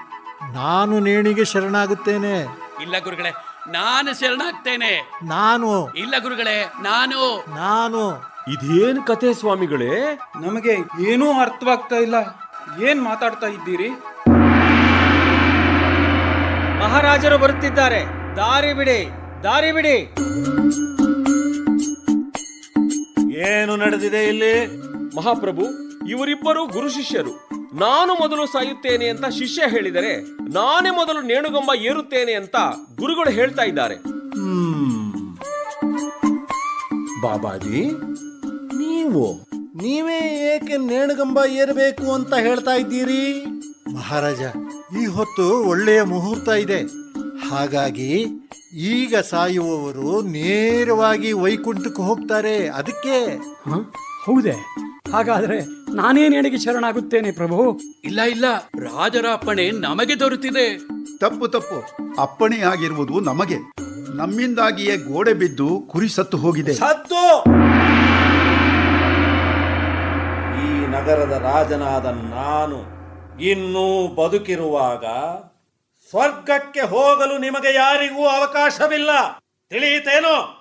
ನಾನು ನೇಣಿಗೆ ಶರಣಾಗುತ್ತೇನೆ. ಇಲ್ಲ ಗುರುಗಳೇ ನಾನು ಶರಣಾಗ್ತೇನೆ. ನಾನು. ಇಲ್ಲ ಗುರುಗಳೇ ನಾನು. ನಾನು. ಇದೇನು ಕತೆ ಸ್ವಾಮಿಗಳೇ? ನಮಗೆ ಏನೂ ಅರ್ಥವಾಗ್ತಾ ಇಲ್ಲ. ಏನ್ ಮಾತಾಡ್ತಾ ಇದ್ದೀರಿ? ಮಹಾರಾಜರು ಬರುತ್ತಿದ್ದಾರೆ. ದಾರಿ ಬಿಡಿ ದಾರಿ ಬಿಡಿ. ಏನು ನಡೆದಿದೆ ಇಲ್ಲಿ? ಮಹಾಪ್ರಭು ಇವರಿಬ್ಬರು ಗುರು ಶಿಷ್ಯರು. ನಾನು ಮೊದಲು ಸಾಯುತ್ತೇನೆ ಅಂತ ಶಿಷ್ಯ ಹೇಳಿದರೆ ನಾನೇ ಮೊದಲು ನೇಣುಗಂಬ ಏರುತ್ತೇನೆ ಅಂತ ಗುರುಗಳು ಹೇಳ್ತಾ ಇದ್ದಾರೆ. ಬಾಬಾಜಿ ನೀವು ನೀವೇ ಏಕೆ ನೇಣುಗಂಬ ಏರಬೇಕು ಅಂತ ಹೇಳ್ತಾ ಇದ್ದೀರಿ? ಮಹಾರಾಜ ಈ ಹೊತ್ತು ಒಳ್ಳೆಯ ಮುಹೂರ್ತ ಇದೆ. ಹಾಗಾಗಿ ಈಗ ಸಾಯುವವರು ನೇರವಾಗಿ ವೈಕುಂಠಕ್ಕೆ ಹೋಗ್ತಾರೆ. ಅದಕ್ಕೆ? ಹೌದೇ. ಹಾಗಾದರೆ ನಾನೇ ನಿನಗೆ ಶರಣಾಗುತ್ತೇನೆ ಪ್ರಭು? ಇಲ್ಲ ಇಲ್ಲ. ರಾಜರ ಅಪ್ಪಣೆ ನಮಗೆ ದೊರೆತಿದೆ. ತಪ್ಪು ತಪ್ಪು. ಅಪ್ಪಣೆ ಆಗಿರುವುದು ನಮಗೆ. ನಮ್ಮಿಂದಾಗಿಯೇ ಗೋಡೆ ಬಿದ್ದು ಕುರಿ ಸತ್ತು ಹೋಗಿದೆ. ಸತ್ತು! ಈ ನಗರದ ರಾಜನಾದ ನಾನು ಇನ್ನೂ ಬದುಕಿರುವಾಗ ಸ್ವರ್ಗಕ್ಕೆ ಹೋಗಲು ನಿಮಗೆ ಯಾರಿಗೂ ಅವಕಾಶವಿಲ್ಲ. ತಿಳಿಯಿತೇನೋ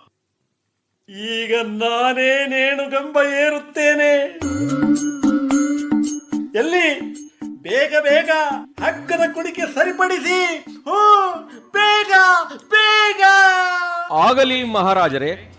ಈಗ ನಾನೇ ನೇಣುಗಂಬ ಏರುತ್ತೇನೆ. ಎಲ್ಲಿ? ಬೇಗ ಬೇಗ ಹಗ್ಗದ ಕುಡಿಕೆ ಸರಿಪಡಿಸಿ. ಹೂ, ಬೇಗ ಬೇಗ. ಆಗಲಿ ಮಹಾರಾಜರೇ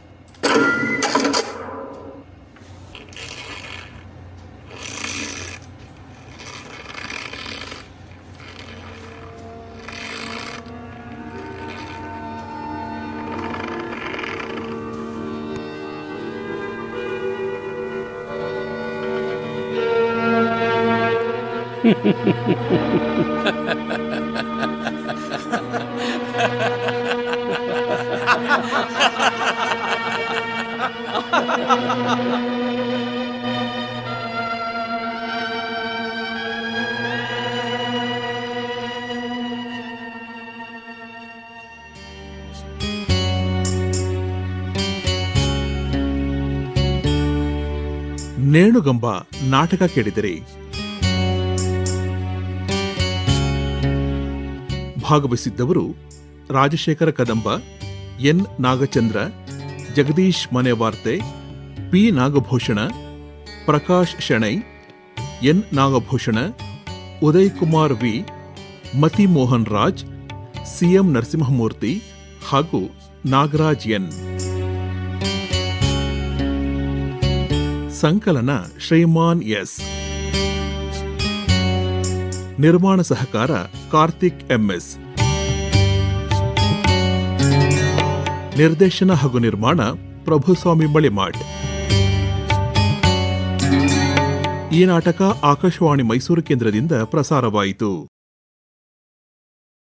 ನೇಣುಗಂಬ ನಾಟಕ ಕೇಳಿದಿರಿ. ಭಾಗವಹಿಸಿದ್ದವರು Rajashekhara Kadamba, N. Nagachandra, Jagadish ಮನೆವಾರ್ತೆ, P. Nagabhushana, Prakash Shenoy, N. Nagabhushana Uday Kumar V. Mathi Mohan Raj CM Narasimhamurthy ಹಾಗೂ ನಾಗರಾಜ್ ಎನ್. ಸಂಕಲನ ಶ್ರೀಮಾನ್ ಎಸ್. ನಿರ್ಮಾಣ ಸಹಕಾರ ಕಾರ್ತಿಕ್ ಎಂಎಸ್. ನಿರ್ದೇಶನ ಹಾಗೂ ನಿರ್ಮಾಣ ಪ್ರಭುಸ್ವಾಮಿ ಮಳಿಮಾಟ್ ಈ ನಾಟಕ ಆಕಾಶವಾಣಿ ಮೈಸೂರು ಕೇಂದ್ರದಿಂದ ಪ್ರಸಾರವಾಯಿತು.